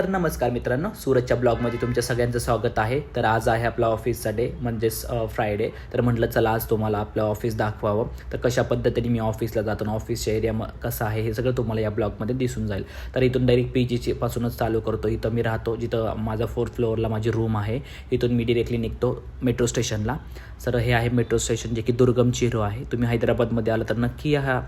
तर नमस्कार मित्रांनो सूरजच्या ब्लॉगमध्ये तुमच्या सगळ्यांचं स्वागत आहे. तर आज आहे आपला ऑफिसचा डे म्हणजेच फ्रायडे तर म्हटलं चला आज तुम्हाला आपलं ऑफिस दाखवावं. तर कशा पद्धतीने मी ऑफिसला जातो आणि ऑफिसच्या एरिया म कसं आहे हे सगळं तुम्हाला या ब्लॉगमध्ये दिसून जाईल. तर इथून डायरेक्ट पी जीची पासूनच चालू करतो. इथं मी राहतो जिथं माझा फोर्थ फ्लोअरला माझी रूम आहे. इथून मी डिरेक्टली निघतो मेट्रो स्टेशनला सर हे आहे मेट्रो स्टेशन जे की दुर्गम चिरो आहे. तुम्ही हैदराबादमध्ये आलं तर नक्की ह्या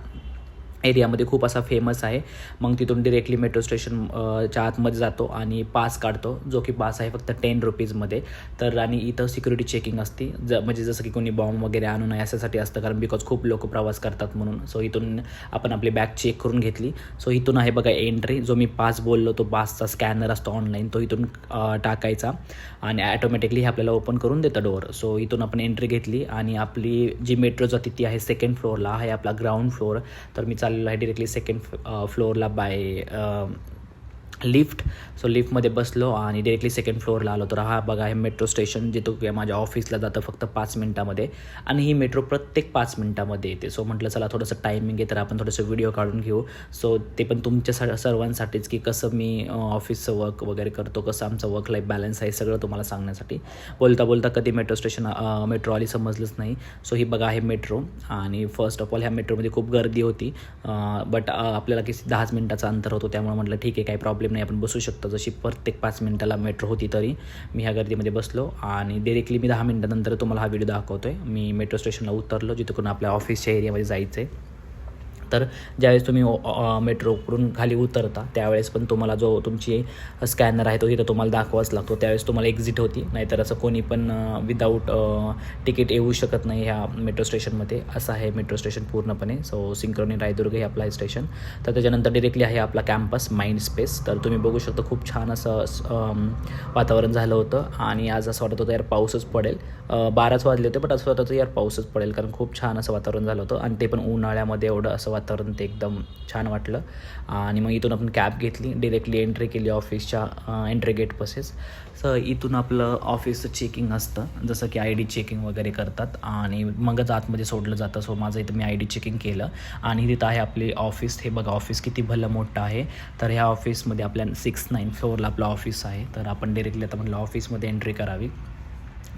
एरियामध्ये खूप असा फेमस आहे. मग तिथून डिरेक्टली मेट्रो स्टेशन च्या आतमध्ये जातो आणि पास काढतो जो की पास आहे फक्त टेन रुपीजमध्ये तर आणि इथं सिक्युरिटी चेकिंग असते. ज म्हणजे जसं की कोणी बॉम्ब वगैरे आणू नये याच्यासाठी असतं कारण बिकॉज खूप लोक प्रवास करतात म्हणून. सो इथून आपण आपली बॅग चेक करून घेतली. सो इथून आहे बघा एंट्री जो मी पास बोललो तो पासचा स्कॅनर असतो ऑनलाईन तो इथून टाकायचा. आणि ॲटोमॅटिकली हे आपल्याला ओपन करून देतं डोअर सो इथून आपण एंट्री घेतली. आणि आपली जी मेट्रो जाते ती आहे सेकंड फ्लोअरला आहे आपला ग्राउंड फ्लोअर तर मी चाल चाललेलो आहे डिरेक्टली सेकंड फ्लोअरला बाय लिफ्ट. सो लिफ्टमध्ये बसलो आणि डिरेक्टली सेकंड फ्लोअरला आलो. तर हा बघा हे मेट्रो स्टेशन जिथं की माझ्या ऑफिसला जातं फक्त पाच मिनटामध्ये आणि ही मेट्रो प्रत्येक पाच मिनटामध्ये येते. सो म्हटलं चला थोडंसं टायमिंग आहे तर आपण थोडंसं व्हिडिओ काढून घेऊ. सो ते पण तुमच्या स सर्वांसाठीच की कसं मी ऑफिसचं वर्क वगैरे करतो कसं आमचं वर्क लाईफ बॅलन्स आहे सगळं तुम्हाला सांगण्यासाठी. बोलता बोलता कधी मेट्रो स्टेशन मेट्रो आली समजलंच नाही. सो ही बघा आहे मेट्रो आणि फर्स्ट ऑफ ऑल ह्या मेट्रोमध्ये खूप गर्दी होती. बट आपल्याला किती दहाच मिनटाचं अंतर होतो त्यामुळे म्हटलं ठीक आहे काही प्रॉब्लेम नाही आपण बसू शकतो. जशी प्रत्येक पाच मिनटाला मेट्रो होती तरी मी ह्या गर्दीमध्ये बसलो आणि डिरेक्टली मी दहा मिनटानंतर तुम्हाला हा व्हिडिओ दाखवतो आहे मी मेट्रो स्टेशनला उतरलो जिथून आपल्या ऑफिसच्या एरियामध्ये जायचं आहे तर ज्यावेळेस तुम्ही मेट्रोकडून खाली उतरता त्यावेळेस पण तुम्हाला जो तुमची स्कॅनर आहे तो तिथं तुम्हाला दाखवाच लागतो. त्यावेळेस तुम्हाला एक्झिट होती. नाहीतर असं कोणी पण विदाऊट तिकीट येऊ शकत नाही ह्या मेट्रो स्टेशनमध्ये असं आहे मेट्रो स्टेशन पूर्णपणे. सो सिंक्रोनी रायदुर्ग हे आपलं आहे स्टेशन तर त्याच्यानंतर डिरेक्टली आहे आपला कॅम्पस माइंड स्पेस तर तुम्ही बघू शकता खूप छान असं वातावरण झालं होतं. आणि आज असं वाटत होतं यार पाऊसच पडेल. बाराच वाजले होते बट असं वाटत होतं यार पाऊसच पडेल. कारण खूप छान असं वातावरण झालं होतं. आणि ते पण उन्हाळ्यामध्ये एवढं असं वातावरण ते एकदम छान वाटलं. आणि मग इथून आपण कॅब घेतली डिरेक्टली एंट्री केली ऑफिसच्या एंट्री गेट पसेस सर इथून आपलं ऑफिसचं चेकिंग असतं. जसं की आय डी चेकिंग वगैरे करतात आणि मगच आतमध्ये सोडलं जातं. सो माझं इथं मी आय डी चेकिंग केलं. आणि तिथं आहे आपले ऑफिस हे बघा ऑफिस किती भलं मोठं आहे. तर ह्या ऑफिसमध्ये आपल्या सिक्स नाईन फ्लोअरला आपलं ऑफिस आहे. तर आपण डिरेक्टली आता म्हटलं ऑफिसमध्ये एंट्री करावी.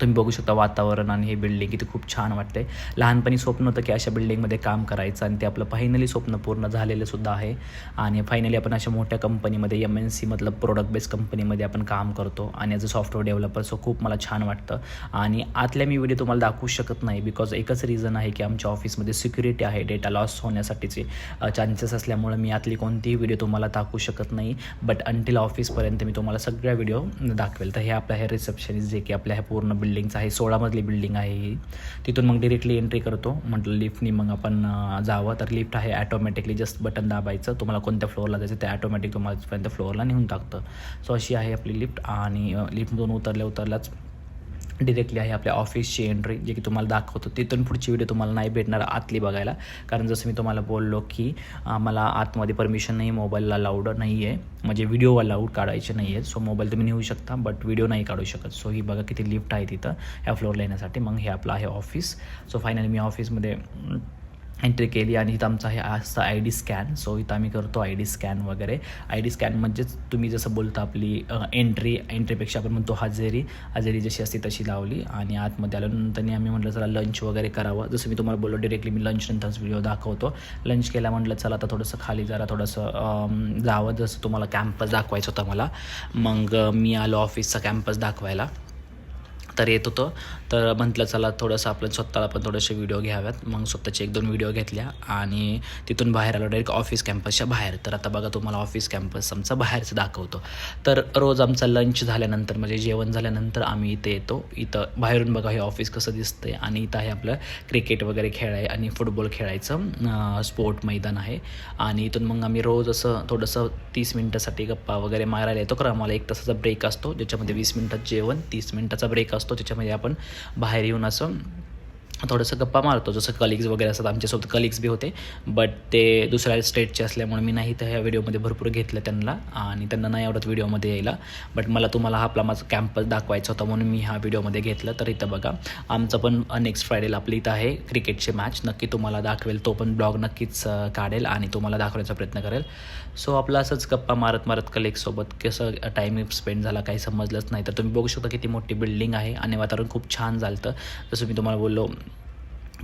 तुम्ही बघू शकता वातावरण आणि हे बिल्डिंग इथे खूप छान वाटते लहानपणी स्वप्न होतं की अशा बिल्डिंगमध्ये काम करायचं आणि ते आपलं फायनली स्वप्न पूर्ण झालेलं सुद्धा आहे. आणि फायनली आपण अशा मोठ्या कंपनीमध्ये एम एन सी मतलब प्रोडक्ट बेस्ड कंपनीमध्ये आपण काम करतो आणि as a software developer so खूप मला छान वाटतं. आणि आतल्या मी व्हिडिओ तुम्हाला दाखवू शकत नाही बिकॉज एकच रिझन आहे की आमच्या ऑफिसमध्ये सिक्युरिटी आहे डेटा लॉस होण्यासाठीचे. चान्सेस असल्यामुळे मी आतली कोणतीही व्हिडिओ तुम्हाला दाखवू शकत नाही. बट अंटिल ऑफिसपर्यंत मी तुम्हाला सगळ्या व्हिडिओ दाखवेल. तर हे आपलं हे रिसेप्शनिस्ट जे की आपल्या ह्या पूर्ण बिल्डिंगचं आहे सोळा मजली बिल्डिंग आहे ही. तिथून मग डिरेक्टली एंट्री करतो. म्हटलं लिफ्टनी मग आपण जावं. तर लिफ्ट आहे ॲटोमॅटिकली जस्ट बटन दाबायचं. तुम्हाला कोणत्या फ्लोअरला जायचं ते ॲटोमॅटिक तुम्हाला पर्यंत फ्लोअरला नेऊन टाकतं. सो अशी आहे आपली लिफ्ट आणि लिफ्टमधून उतरल्या उतरल्याच डिरेक्टली आहे आपल्या ऑफिसची एंट्री जे की तुम्हाला दाखवतो. तिथून पुढची व्हिडिओ तुम्हाला नाही भेटणार आतली बघायला. कारण जसं मी तुम्हाला बोललो की मला आतमध्ये परमिशन नाही मोबाईलला लाऊड नाही आहे म्हणजे व्हिडिओ अलाउड काढायचे नाही आहे सो मोबाईल तुम्ही नेऊ शकता बट व्हिडिओ नाही काढू शकत. सो ही बघा किती लिफ्ट आहे तिथं. ह्या फ्लोअरला येण्यासाठी मग हे आपलं आहे ऑफिस सो फायनली मी ऑफिसमध्ये एंट्री केली आणि इथं आमचा हे असतं आय डी स्कॅन सो इथं आम्ही करतो आय डी स्कॅन वगैरे. आय डी स्कॅन म्हणजेच तुम्ही जसं बोलता आपली एंट्री एंट्रीपेक्षा आपण म्हणतो हजेरी. हजेरी जशी असते तशी लावली आणि आतमध्ये आल्यानंतर आम्ही म्हटलं चला लंच वगैरे करावं. जसं मी तुम्हाला बोललो डिरेक्टली मी लंच नंतरच व्हिडिओ दाखवतो. लंच केला म्हटलं चला आता थोडंसं खाली जरा थोडंसं जावं. जसं तुम्हाला कॅम्पस दाखवायचं होतं मला मग मी आलो ऑफिसचा कॅम्पस दाखवायला. तर येत होतं. तर म्हटलं चला थोडंसं आपलं स्वतःला पण थोडेसे व्हिडिओ घ्याव्यात मग स्वतःचे एक दोन व्हिडिओ घेतल्या आणि तिथून बाहेर आलो डायरेक्ट ऑफिस कॅम्पसच्या बाहेर. तर आता बघा तुम्हाला ऑफिस कॅम्पस आमचा बाहेरचं दाखवतो. तर रोज आमचा लंच झाल्यानंतर म्हणजे जेवण झाल्यानंतर आम्ही इथे येतो. इथं बाहेरून बघा हे ऑफिस कसं दिसतंय आणि इथं आहे आपलं क्रिकेट वगैरे खेळाय आणि फुटबॉल खेळायचं स्पोर्ट मैदान आहे. आणि इथून मग आम्ही रोज असं थोडंसं तीस मिनटासाठी गप्पा वगैरे मारायला येतो. कारण आम्हाला एक तासाचा ब्रेक असतो ज्याच्यामध्ये वीस मिनटात जेवण तीस मिनटाचा ब्रेक असतो असतो त्याच्यामध्ये आपण बाहेर येऊन असं थोडंसं गप्पा मारतो जसं कलिग्स वगैरे असतात आमच्यासोबत कलिग्स बी होते. बट ते दुसऱ्या स्टेटचे असल्यामुळे मी नाही तर ह्या व्हिडिओमध्ये भरपूर घेतलं त्यांना आणि त्यांना नाही आवडत व्हिडिओमध्ये यायला. बट मला तुम्हाला हा आपला माझा कॅम्पस दाखवायचा होता म्हणून मी हा व्हिडिओमध्ये घेतलं. तर इथं बघा आमचं पण नेक्स्ट फ्रायडेला आपली इथं आहे क्रिकेटचे मॅच नक्की तुम्हाला दाखवेल तो पण ब्लॉग नक्कीच काढेल आणि तुम्हाला दाखवण्याचा प्रयत्न करेल. सो आपला असंच गप्पा मारत मारत कलिगसोबत कसं टाईम स्पेंड झाला काही समजलंच नाही. तर तुम्ही बघू शकता किती मोठी बिल्डिंग आहे आणि वातावरण खूप छान झालं जसं मी तुम्हाला बोललो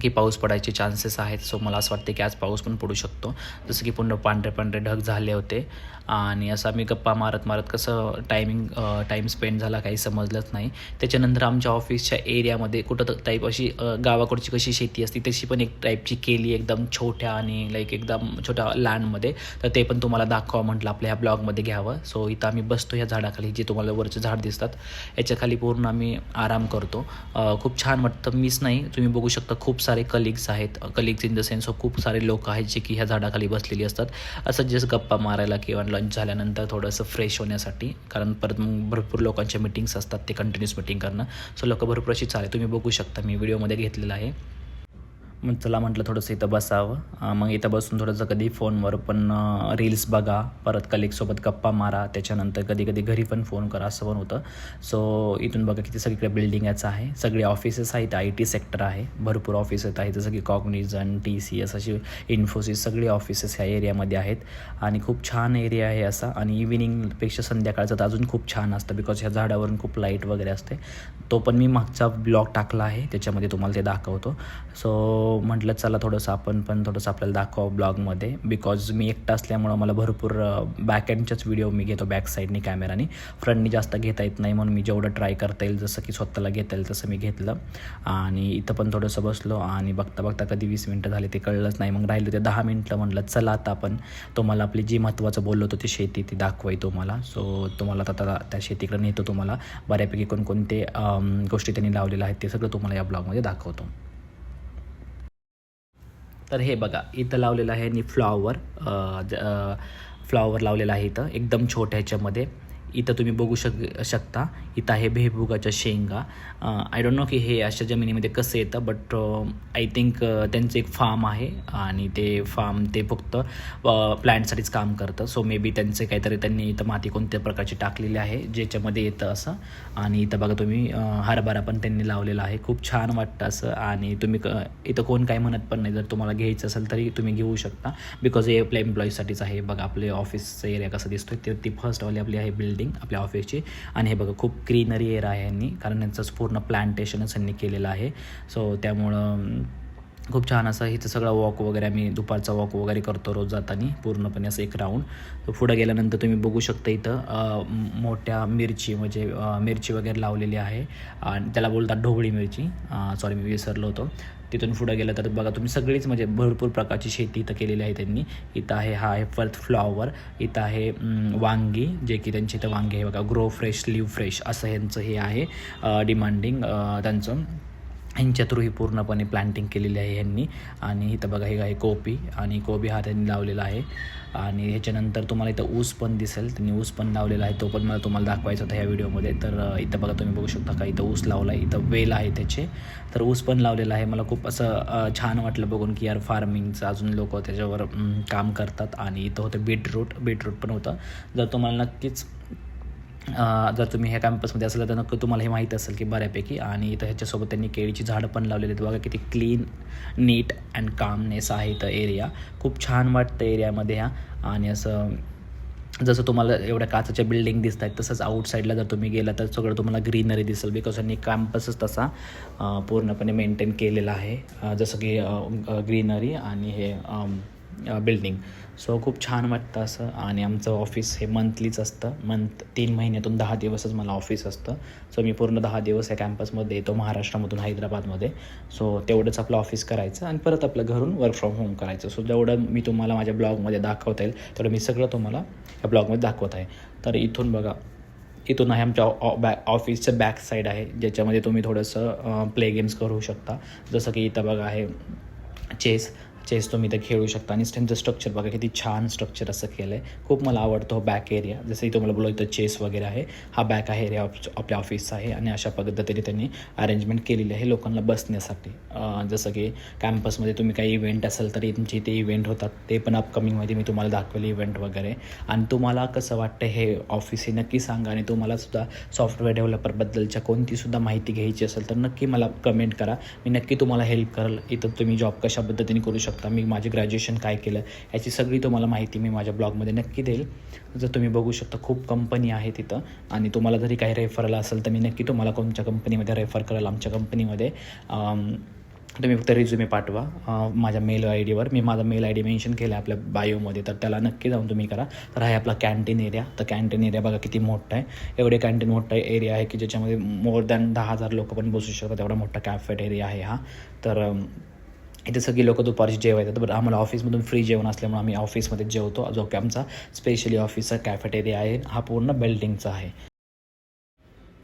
की पाऊस पडायचे चान्सेस आहेत. सो मला असं वाटते की आज पाऊस पण पडू शकतो. जसं की पूर्ण पांढरे पांढरे ढग झाले होते. आणि असं आम्ही गप्पा मारत मारत कसं टायमिंग टाईम स्पेंड झाला काही समजलंच नाही. त्याच्यानंतर आमच्या ऑफिसच्या एरियामध्ये कुठं टाईप अशी गावाकडची कशी शेती असते तशी पण एक टाईपची केली एकदम छोट्या आणि लाईक एकदम छोट्या लँडमध्ये तर ते पण तुम्हाला दाखवा म्हटलं आपल्या ह्या ब्लॉगमध्ये घ्यावं. सो इथं आम्ही बसतो ह्या झाडाखाली जे तुम्हाला वरचे झाड दिसतात. याच्याखाली पूर्ण आम्ही आराम करतो. खूप छान वाटतं. मिस नाही. तुम्ही बघू शकता खूप सारे कलिग्स आहेत कलिग्स इन द सेन्स खूप सारे लोक आहेत जे की ह्या झाडाखाली बसलेली असतात. असं जस्ट गप्पा मारायला किंवा लंच झाल्यानंतर थोडंसं फ्रेश होण्यासाठी कारण परत मग भरपूर लोकांच्या मिटिंग्स असतात ते कंटिन्यूस मिटिंग करणं. सो लोकं भरपूर अशी चालेल. तुम्ही बघू शकता मी व्हिडिओमध्ये घेतलेलं आहे. मग चला म्हटलं थोडंसं इथं बसावं. मग इथं बसून थोडंसं कधी फोनवर पण रील्स बघा. परत कलिगसोबत गप्पा मारा. त्याच्यानंतर कधी कधी घरी पण फोन करा असं पण होतं. सो इथून बघा किती सगळीकडे बिल्डिंग याचं आहे. सगळे ऑफिसेस आहेत आय टी सेक्टर आहे. भरपूर ऑफिसेस आहेत. जसं की कॉग्निझन टी सी एस अशी इन्फोसिस सगळे ऑफिसेस ह्या एरियामध्ये आहेत. आणि खूप छान एरिया आहे असा. आणि इव्हिनिंगपेक्षा संध्याकाळचं तर अजून खूप छान असतं. बिकॉज ह्या झाडावरून खूप लाइट वगैरे असते. तो पण मी मागचा ब्लॉग टाकला आहे. त्याच्यामध्ये तुम्हाला ते दाखवतो. सो म्हटलं चला थोडंसं आपण पण थोडंसं आपल्याला दाखवा ब्लॉगमध्ये. बिकॉज मी एकटा असल्यामुळं मला भरपूर बॅक एंडच्याच व्हिडिओ मी घेतो बॅक साईडनी कॅमेराने फ्रंटनी जास्त घेता येत नाही म्हणून मी जेवढं ट्राय करता येईल जसं की स्वतःला घेता येईल तसं मी घेतलं. आणि इथं पण थोडंसं बसलो आणि बघता बघता कधी वीस मिनटं झाले ते कळलंच नाही. मग राहिलं ते दहा मिनटं म्हटलं चला आता आपण. तुम्हाला आपली जी महत्त्वाचं बोललो होतो ती शेती ती दाखवाय तुम्हाला सो तुम्हाला आता त्या शेतीकडे नेतो तुम्हाला. बऱ्यापैकी कोणकोणते गोष्टी त्यांनी लावलेल्या आहेत ते सगळं तुम्हाला या ब्लॉगमध्ये दाखवतो. तर हे बघा इथं लावलेलं आहे आणि फ्लॉवर फ्लॉवर लावलेला आहे इथं एकदम छोट्या ह्याच्यामध्ये. इथं तुम्ही बघू शक शकता. इथं आहे भेभुगाच्या शेंगा. आय डोंट नो की हे अशा जमिनीमध्ये कसं येतं बट आय थिंक त्यांचं एक फार्म आहे आणि ते फार्म ते फक्त प्लॅन्टसाठीच काम करतं. सो मे बी त्यांचे काहीतरी त्यांनी इथं माती कोणत्या प्रकारची टाकलेली आहे ज्याच्यामध्ये येतं असं. आणि इथं बघा तुम्ही हरभरा पण त्यांनी लावलेला आहे. खूप छान वाटतं असं. आणि तुम्ही क इथं कोण काय म्हणत पण नाही. जर तुम्हाला घ्यायचं असेल तरी तुम्ही घेऊ शकता. बिकॉज हे आपल्या एम्प्लॉईजसाठीच आहे. बघा आपले ऑफिसचं एरिया कसं दिसतोय ते ती फर्स्टवाली आपली आहे बिल्डिंग आपल्या ऑफिसची आणि हे बघा खूप ग्रीनरी एअर आहे यांनी कारण यांचं पूर्ण प्लांटेशनच यांनी केलेलं आहे. सो त्यामुळं खूप छान असं इथं सगळं वॉक वगैरे आम्ही दुपारचा वॉक वगैरे करतो रोज जाताना पूर्णपणे असं एक राऊंड पुढं गेल्यानंतर तुम्ही बघू शकता इथं मोठ्या मिरची म्हणजे मिरची वगैरे लावलेली आहे. आणि त्याला बोलतात ढोबळी मिरची. सॉरी मी विसरलो होतो. तिथून पुढं गेलं तर बघा तुम्ही सगळीच म्हणजे भरपूर प्रकारची शेती इथं केलेली आहे त्यांनी. इथं आहे हा आहे फर्थ फ्लॉवर इथं आहे वांगी जे की त्यांची इथं वांगी आहे. बघा ग्रो फ्रेश लिव्ह फ्रेश असं ह्यांचं हे आहे डिमांडिंग त्यांचं. ह्यांच्या थ्रू ही पूर्णपणे प्लांटिंग केलेली आहे ह्यांनी आणि इथं बघा हे आहे कोबी. आणि कोबी हा त्यांनी लावलेला आहे. आणि ह्याच्यानंतर तुम्हाला इथं ऊस पण दिसेल. त्यांनी ऊस पण लावलेला आहे. तो पण मला तुम्हाला दाखवायचा होता ह्या व्हिडिओमध्ये. तर इथं बघा तुम्ही बघू शकता का? इथं ऊस लावला आहे. इथं वेल आहे त्याचे. तर ऊस पण लावलेला आहे. मला खूप असं छान वाटलं बघून की यार फार्मिंगचं अजून लोक त्याच्यावर काम करतात. आणि इथं होतं बीटरूट बीटरूट पण होतं. जर तुम्हाला नक्कीच जर तुम्ही ह्या कॅम्पसमध्ये असाल तर नक्की तुम्हाला हे माहीत असेल की बऱ्यापैकी आणि इथं ह्याच्यासोबत त्यांनी केळीची झाडं पण लावलेली आहेत. बघा किती क्लीन नीट अँड कामनेस आहे इथं एरिया खूप छान वाटतं एरियामध्ये ह्या आणि असं जसं तुम्हाला एवढ्या काचाच्या बिल्डिंग दिसत आहेत तसंच आउटसाईडला जर तुम्ही गेला तर सगळं तुम्हाला ग्रीनरी दिसेल. बिकॉज यांनी कॅम्पसच तसा पूर्णपणे मेंटेन केलेला आहे. जसं की ग्रीनरी आणि हे बिल्डिंग सो खूप छान वाटतं असं. आणि आमचं ऑफिस हे मंथलीच असतं. मंथ तीन महिन्यातून दहा दिवसच मला ऑफिस असतं. सो मी पूर्ण दहा दिवस या कॅम्पसमध्ये येतो महाराष्ट्रामधून हैदराबादमध्ये सो तेवढंच आपलं ऑफिस करायचं आणि परत आपलं घरून वर्क फ्रॉम होम करायचं. सो जेवढं मी तुम्हाला माझ्या ब्लॉगमध्ये दाखवता येईल तेवढं मी सगळं तुम्हाला या ब्लॉगमध्ये दाखवत आहे. तर इथून बघा इथून आहे आमच्या ऑ बॅ ऑफिसचं बॅक साईड आहे ज्याच्यामध्ये तुम्ही थोडंसं प्ले गेम्स करू शकता. जसं की इथं बघा आहे चेस चेस तुम्ही इथं खेळू शकता. आणि त्यांचं स्ट्रक्चर बघा किती छान स्ट्रक्चर असं केलं आहे खूप मला आवडतो हो बॅक एरिया जसं इथं मला बोललो इथं चेस वगैरे आहे. हा बॅक आहे एरिया आपल्या ऑफिसचा आहे. आणि अशा पद्धतीने त्यांनी अरेंजमेंट केलेली आहे लोकांना बसण्यासाठी. जसं की कॅम्पसमध्ये तुम्ही काही इव्हेंट असेल तरी तुमचे इथे इव्हेंट होतात. ते पण अपकमिंगमध्ये मी तुम्हाला दाखवले इव्हेंट वगैरे. आणि तुम्हाला कसं वाटतं हे ऑफिस हे नक्की सांगा. आणि तुम्हाला सुद्धा सॉफ्टवेअर डेव्हलपरबद्दलच्या कोणतीसुद्धा माहिती घ्यायची असेल तर नक्की मला कमेंट करा. मी नक्की तुम्हाला हेल्प करेल. इथं तुम्ही जॉब कशा पद्धतीने करू शकता. मी माझे ग्रॅज्युएशन काय केलं याची सगळी तुम्हाला माहिती मी माझ्या ब्लॉगमध्ये नक्की देईल. जर तुम्ही बघू शकता खूप कंपनी आहे तिथं. आणि तुम्हाला जरी काही रेफरल असेल तर मी नक्की तुम्हाला कोणत्या कंपनीमध्ये रेफर करेल आमच्या कंपनीमध्ये तुम्ही फक्त रिझ्युमे पाठवा माझ्या मेल आय डीवर मी माझा मेल आय डी मेन्शन केला आहे आपल्या बायोमध्ये तर त्याला नक्की जाऊन तुम्ही करा. तर आहे आपला कॅन्टीन एरिया तर कॅन्टीन एरिया बघा किती मोठा आहे. एवढे कॅन्टीन मोठा एरिया आहे की ज्याच्यामध्ये मोर दॅन दहा हजार लोक पण बसू शकतात. एवढा मोठा कॅफेट एरिया आहे हा. तर इथे सगळी लोक दुपारची जेवायला येतात बरं आम्हाला ऑफिसमधून फ्री जेवण असल्यामुळे आम्ही ऑफिसमध्ये जेवतो. जो की आमचा स्पेशली ऑफिसचा कॅफेटेरिया आहे. हा पूर्ण बिल्डिंगचा आहे.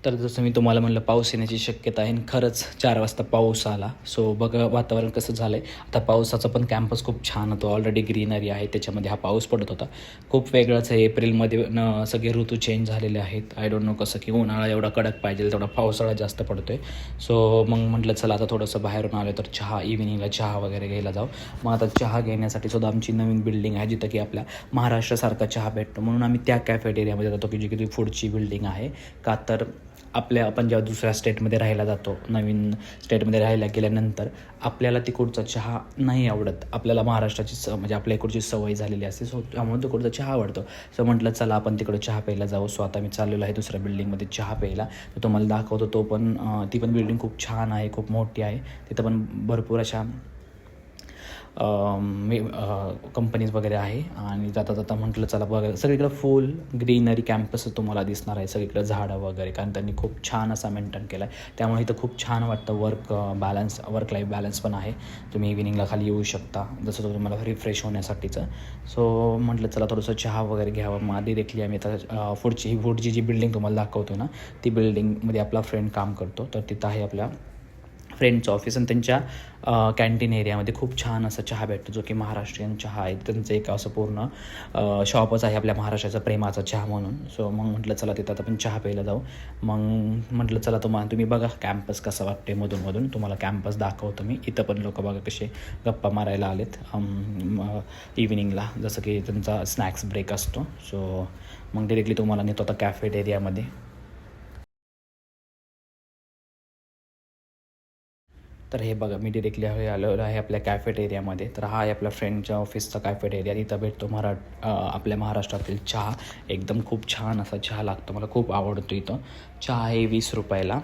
तर जसं मी तुम्हाला म्हणलं पाऊस येण्याची शक्यता आहे आणि खरंच चार वाजता पाऊस आला. सो बघा वातावरण कसं झालं आहे आता पावसाचा पण कॅम्पस खूप छान होतो. ऑलरेडी ग्रीनरी आहे. त्याच्यामध्ये हा पाऊस पडत होता. खूप वेगळाच आहे. एप्रिलमध्ये न सगळे ऋतू चेंज झालेले आहेत. आय डोंट नो कसं की उन्हाळा एवढा कडक पाहिजे तेवढा पावसाळा जास्त पडतो आहे सो मग म्हटलं चला आता थोडंसं बाहेरून आलो तर चहा इव्हिनिंगला चहा वगैरे घ्यायला जाऊ. मग आता चहा घेण्यासाठी सुद्धा आमची नवीन बिल्डिंग आहे जिथं की आपल्या महाराष्ट्रासारखा चहा भेटतो. म्हणून आम्ही त्या कॅफेटेरियामध्ये जातो की जी की ती फूडची बिल्डिंग आहे. का तर आपल्या आपण जेव्हा दुसऱ्या स्टेटमध्ये राहायला जातो नवीन स्टेटमध्ये राहायला गेल्यानंतर आपल्याला तिकडचा चहा नाही आवडत. आपल्याला महाराष्ट्राची स म्हणजे आपल्या इकडची सवय झालेली असते. सो त्यामुळे तिकडचा चहा आवडतो. सो म्हटलं चला आपण तिकडं चहा प्यायला जाऊ. सो आता मी चाललेलो आहे दुसऱ्या बिल्डिंगमध्ये चहा प्यायला. तर तुम्हाला दाखवतो. तो पण ती पण बिल्डिंग खूप छान आहे खूप मोठी आहे. तिथं पण भरपूर अशा मी कंपनीज वगैरे आहे आणि जाता जाता म्हटलं चला बघा. सगळीकडं फुल ग्रीनरी कॅम्पस तुम्हाला दिसणार आहे. सगळीकडं झाडं वगैरे कारण त्यांनी खूप छान असा मेंटेन केला आहे त्यामुळे इथं खूप छान वाटतं work balance work life balance पण आहे. तुम्ही इव्हिनिंगला खाली येऊ शकता. जसं तुम्ही तुम्हाला रिफ्रेश होण्यासाठीचं. सो म्हटलं चला थोडंसं चहा वगैरे घ्यावं. मग डिरेक्टली आम्ही आता पुढची ही पुढची जी बिल्डिंग तुम्हाला दाखवतो ना ती बिल्डिंगमध्ये आपला फ्रेंड काम करतो. तर तिथं आहे आपल्या फ्रेंडचं ऑफिस आणि त्यांच्या कॅन्टीन एरियामध्ये खूप छान असा चहा भेटतो जो की महाराष्ट्रीयन चहा आहे. त्यांचं एक असं पूर्ण शॉपच आहे आपल्या महाराष्ट्राचा प्रेमाचा चहा म्हणून. सो मग म्हटलं चला तिथं आता आपण चहा प्यायला जाऊ. मग म्हटलं चला तुम्हाला तुम्ही बघा कॅम्पस कसं वाटते मधून तुम्हाला कॅम्पस दाखवतो मी. इथं पण लोक बघा कसे गप्पा मारायला आलेत. इव्हिनिंगला जसं की त्यांचा स्नॅक्स ब्रेक असतो. सो मग डिरेक्टली तुम्हाला नेतो आता कॅफेट एरियामध्ये तर हे बघा मी डिरेक्टली हे आलेलो आहे आपल्या कॅफेट एरियामध्ये तर हा आहे आपल्या फ्रेंडच्या ऑफिसचा कॅफेट एरिया तिथं भेटतो मरा आपल्या महाराष्ट्रातील चहा. एकदम खूप छान असा चहा लागतो. मला खूप आवडतो इथं. चहा आहे वीस रुपयाला.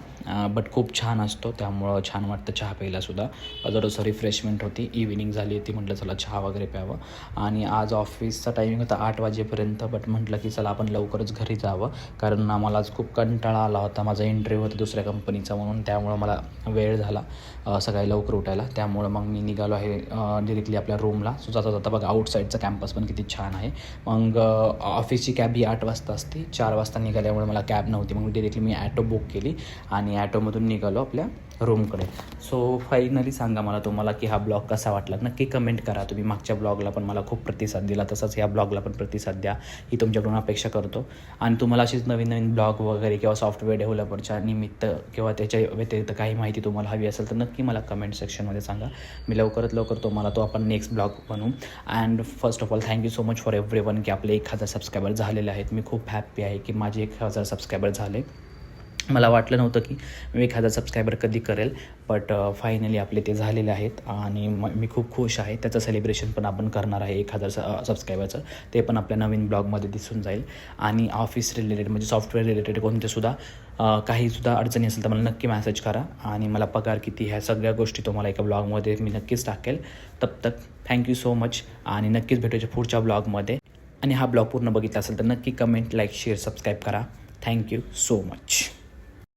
बट खूप छान असतो. त्यामुळं छान वाटतं चहा प्यायलासुद्धा जरासं रिफ्रेशमेंट होती. इव्हिनिंग झाली होती म्हटलं चला चहा वगैरे प्यावं. आणि आज ऑफिसचा टायमिंग होता आठ वाजेपर्यंत बट म्हटलं की चला आपण लवकरच घरी जावं. कारण मला आज खूप कंटाळा आला होता. माझा इंटरव्ह्यू होता दुसऱ्या कंपनीचा म्हणून. त्यामुळं मला वेळ झाला सकाळी लवकर उठायला. त्यामुळं मग मी निघालो आहे डिरेक्टली आपल्या रूमला सो जाता जाता बघा आउटसाईडचा कॅम्पस पण किती छान आहे. मग ऑफिसची कॅब ही आठ वाजता असते. चार वाजता निघाल्यामुळे मला कॅब नव्हती. मग डिरेक्टली मी ॲटो बुक केली आणि ॲटोमधून निघालो आपल्या रूमकडे. सो फायनली सांगा मला तुम्हाला की हा ब्लॉग कसा वाटला? नक्की कमेंट करा. तुम्ही मागच्या ब्लॉगला पण मला खूप प्रतिसाद दिला. तसंच या ब्लॉगला पण प्रतिसाद द्या. ही तुमच्याकडून अपेक्षा करतो. आणि तुम्हाला अशीच नवीन नवीन ब्लॉग वगैरे किंवा सॉफ्टवेअर डेव्हलपरच्या निमित्त किंवा त्याच्या व्यतिरिक्त काही माहिती तुम्हाला हवी असेल तर नक्की मला कमेंट सेक्शनमध्ये सांगा. मी लवकरात लवकर तुम्हाला तो आपण नेक्स्ट ब्लॉग बनवू. And first of all thank you so much for everyone की आपले एक हजार सबस्क्रायबर झालेले आहेत. मी खूप हॅप्पी आहे की माझे एक हजार सबस्क्रायबर झाले. मला वाटलं नव्हतं की मी एक हजार सबस्क्रायबर कधी करेल बट फायनली uh, आपले ते झालेले आहेत आणि मी खूप खुश आहे. त्याचं सेलिब्रेशन पण आपण करणार आहे एक हजार सबस्क्रायबरचं ते पण आपल्या नवीन ब्लॉगमध्ये दिसून जाईल. आणि ऑफिस रिलेटेड म्हणजे सॉफ्टवेअर रिलेटेड कोणतेसुद्धा काहीसुद्धा अडचणी असेल तर मला नक्की मॅसेज करा. आणि मला पगार किती ह्या सगळ्या गोष्टी तुम्हाला एका ब्लॉगमध्ये मी नक्कीच टाकेल. तब तक थँक्यू सो मच आणि नक्कीच भेटूच्या पुढच्या ब्लॉगमध्ये. आणि हा ब्लॉग पूर्ण बघितला असेल तर नक्की कमेंट लाईक शेअर सबस्क्राईब करा. Thank you so much